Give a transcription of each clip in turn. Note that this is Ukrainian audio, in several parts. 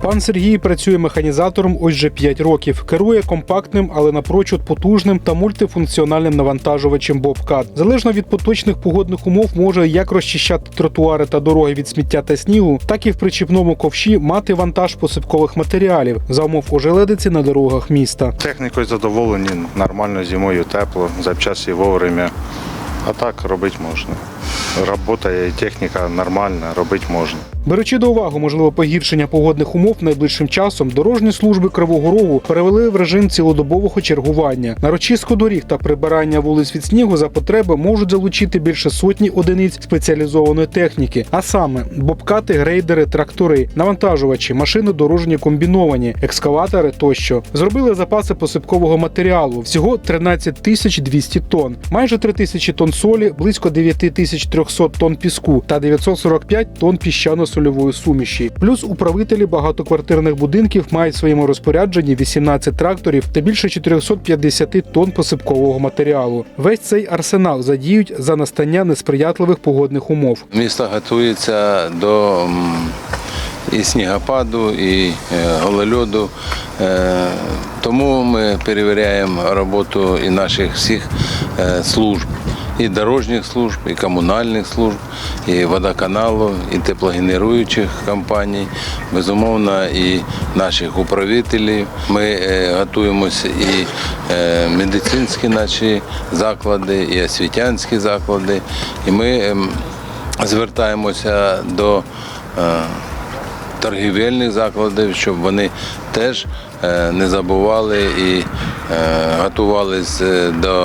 Пан Сергій працює механізатором ось вже 5 років. Керує компактним, але напрочуд потужним та мультифункціональним навантажувачем Bobcat. Залежно від поточних погодних умов, може як розчищати тротуари та дороги від сміття та снігу, так і в причіпному ковші мати вантаж посипкових матеріалів за умов ожеледиці на дорогах міста. Технікою задоволені, нормально зимою тепло, запчасті вовремя. А так робити можна. Робота і техніка нормальна, робити можна. Беручи до уваги можливе погіршення погодних умов найближчим часом, дорожні служби Кривого Рогу перевели в режим цілодобового чергування. На розчистку доріг та прибирання вулиць від снігу за потреби можуть залучити більше сотні одиниць спеціалізованої техніки, а саме бобкати, грейдери, трактори, навантажувачі, машини дорожні комбіновані, екскаватори тощо. Зробили запаси посипкового матеріалу всього 13 тисяч 200 тонн, майже 3 тисячі тонн солі, близько 9 тисяч 300 тонн піску та 945 тонн піщано-сольової суміші. Плюс управителі багатоквартирних будинків мають в своєму розпорядженні 18 тракторів та більше 450 тонн посипкового матеріалу. Весь цей арсенал задіють за настання несприятливих погодних умов. Місто готується до і снігопаду, і е, голольоду. Е, Тому ми перевіряємо роботу і наших всіх е, служб, і дорожніх служб, і комунальних служб, і водоканалу, і теплогенеруючих компаній, безумовно, і наших управителів. Ми готуємося і медицинські наші заклади, і освітянські заклади. І ми ем, звертаємося до торгівельних закладів, щоб вони теж е, не забували і е, готувалися до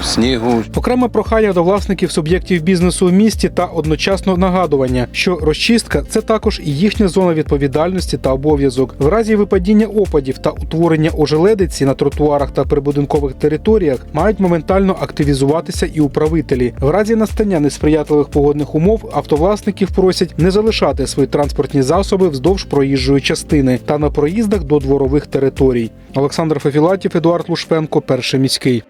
е, снігу. Окреме прохання до власників суб'єктів бізнесу в місті та одночасно нагадування, що розчистка це також і їхня зона відповідальності та обов'язок. В разі випадіння опадів та утворення ожеледиці на тротуарах та прибудинкових територіях мають моментально активізуватися і управителі. В разі настання несприятливих погодних умов автовласників просять не залишати свої транспортні засоби вздовж проїжджої частини та на проїздах до дворових територій. Олександр Фефілатів, Едуард Лушпенко, перший міський.